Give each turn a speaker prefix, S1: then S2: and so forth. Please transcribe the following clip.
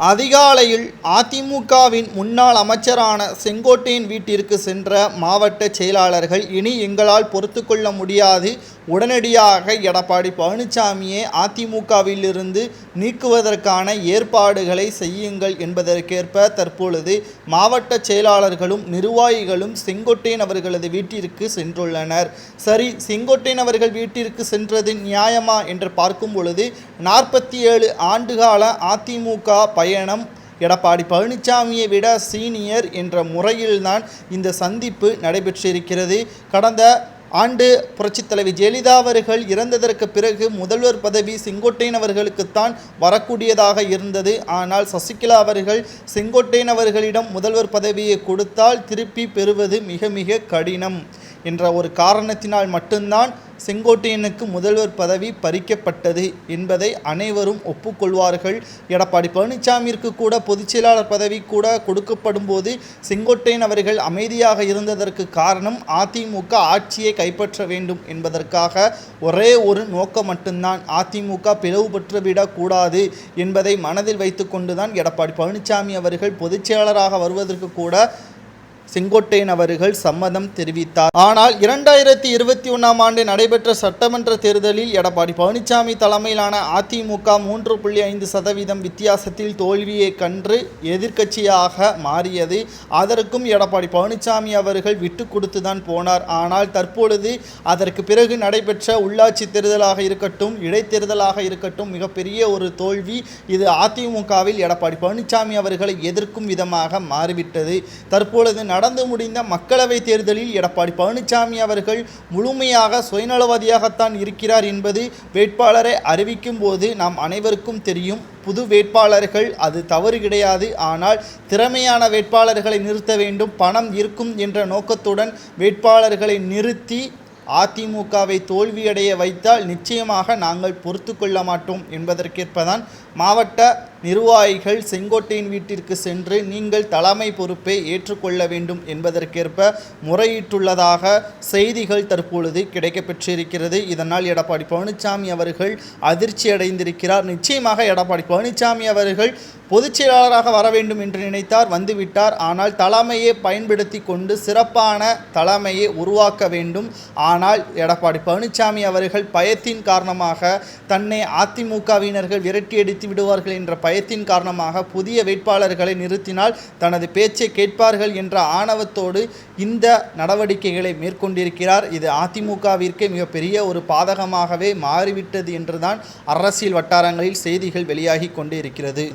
S1: அதிகாலையில் அதிமுகவின் முன்னாள் அமைச்சரான செங்கோட்டையின் வீட்டிற்கு சென்ற மாவட்ட செயலாளர்கள் இனி எங்களால் பொறுத்துக்கொள்ள முடியாது உடனடியாக எடப்பாடி பழனிசாமியை அதிமுகவிலிருந்து நீக்குவதற்கான ஏற்பாடுகளை செய்யுங்கள் என்பதற்கேற்ப தற்பொழுது மாவட்ட செயலாளர்களும் நிர்வாகிகளும் செங்கோட்டையன் அவர்களது வீட்டிற்கு சென்றுள்ளனர். சரி செங்கோட்டையன் அவர்கள் வீட்டிற்கு சென்றது நியாயமா என்று பார்க்கும் பொழுது நாற்பத்தி ஏழு ஆண்டுகால அதிமுக பயணம் எடப்பாடி பழனிசாமியை விட சீனியர் என்ற முறையில்தான் இந்த சந்திப்பு நடைபெற்றிருக்கிறது. கடந்த ஆண்டு புரட்சித் தலைவி ஜெயலலிதா அவர்கள் இறந்ததற்கு பிறகு முதல்வர் பதவி செங்கோட்டையன் அவர்களுக்குத்தான் வரக்கூடியதாக இருந்தது. ஆனால் சசிகலா அவர்கள் செங்கோட்டையன் அவர்களிடம் முதல்வர் பதவியை கொடுத்தால் திருப்பி பெறுவது மிக மிக கடினம் என்ற ஒரு காரணத்தினால் மட்டும்தான் செங்கோட்டையனுக்கு முதல்வர் பதவி பறிக்கப்பட்டது என்பதை அனைவரும் ஒப்புக்கொள்வார்கள். எடப்பாடி பழனிசாமிற்கு கூட பொதுச்செயலாளர் பதவி கூட கொடுக்கப்படும் போது செங்கோட்டையன் அவர்கள் அமைதியாக இருந்ததற்கு காரணம் அதிமுக ஆட்சியை கைப்பற்ற வேண்டும் என்பதற்காக ஒரே ஒரு நோக்கம் மட்டும்தான். அதிமுக பிளவுபட்டுவிடக்கூடாது என்பதை மனதில் வைத்துக்கொண்டுதான் எடப்பாடி பழனிசாமி அவர்கள் பொதுச்செயலாளராக வருவதற்கு கூட செங்கோட்டையன் அவர்கள் சம்மதம் தெரிவித்தார். ஆனால் இரண்டாயிரத்தி இருபத்தி ஒன்றாம் ஆண்டு நடைபெற்ற சட்டமன்ற தேர்தலில் எடப்பாடி பழனிசாமி தலைமையிலான அதிமுக மூன்று புள்ளி ஐந்து சதவீதம் வித்தியாசத்தில் தோல்வியை கன்று எதிர்க்கட்சியாக மாறியது. அதற்கும் எடப்பாடி பழனிசாமி அவர்கள் விட்டு கொடுத்துதான் போனார். ஆனால் தற்பொழுது அதற்கு பிறகு நடைபெற்ற உள்ளாட்சி தேர்தலாக இருக்கட்டும் இடைத்தேர்தலாக இருக்கட்டும் மிகப்பெரிய ஒரு தோல்வி இது அதிமுகவில் எடப்பாடி பழனிசாமி அவர்களை எதிர்க்கும் விதமாக மாறிவிட்டது. தற்பொழுது நடந்து முடிந்த மக்களவைத் தேர்தலில் எடப்பாடி பழனிசாமி அவர்கள் முழுமையாக சுயநலவாதியாகத்தான் இருக்கிறார் என்பது வேட்பாளரை அறிவிக்கும் போது நாம் அனைவருக்கும் தெரியும். புது வேட்பாளர்கள் அது தவறு கிடையாது. ஆனால் திறமையான வேட்பாளர்களை நிறுத்த வேண்டும். பணம் இருக்கும் என்ற நோக்கத்துடன் வேட்பாளர்களை நிறுத்தி அதிமுகவை தோல்வியடைய வைத்தால் நிச்சயமாக நாங்கள் பொறுத்து கொள்ள மாட்டோம் என்பதற்கேற்பதான் மாவட்ட நிர்வாகிகள் செங்கோட்டையின் வீட்டிற்கு சென்று நீங்கள் தலைமை பொறுப்பை ஏற்றுக்கொள்ள வேண்டும் என்பதற்கேற்ப முறையிட்டுள்ளதாக செய்திகள் தற்பொழுது கிடைக்கப்பெற்றிருக்கிறது. இதனால் எடப்பாடி பழனிசாமி அவர்கள் அதிர்ச்சி அடைந்திருக்கிறார். நிச்சயமாக எடப்பாடி பழனிசாமி அவர்கள் பொதுச் செயலாளராக வர வேண்டும் என்று நினைத்தார். வந்துவிட்டார். ஆனால் தலைமையை பயன்படுத்தி கொண்டு சிறப்பான தலைமையை உருவாக்க வேண்டும். ஆனால் எடப்பாடி பழனிசாமி அவர்கள் பயத்தின் காரணமாக தன்னை அதிமுகவினர்கள் விரட்டியடித்து விடுவார்கள் என்ற பயத்தின் காரணமாக புதிய வேட்பாளர்களை நிறுத்தினால் தனது பேச்சை கேட்பார்கள் என்ற ஆணவத்தோடு இந்த நடவடிக்கைகளை மேற்கொண்டிருக்கிறார். இது அதிமுகவிற்கு மிகப்பெரிய ஒரு பாதகமாகவே மாறிவிட்டது என்றுதான் அரசியல் வட்டாரங்களில் செய்திகள் வெளியாகி கொண்டு இருக்கிறது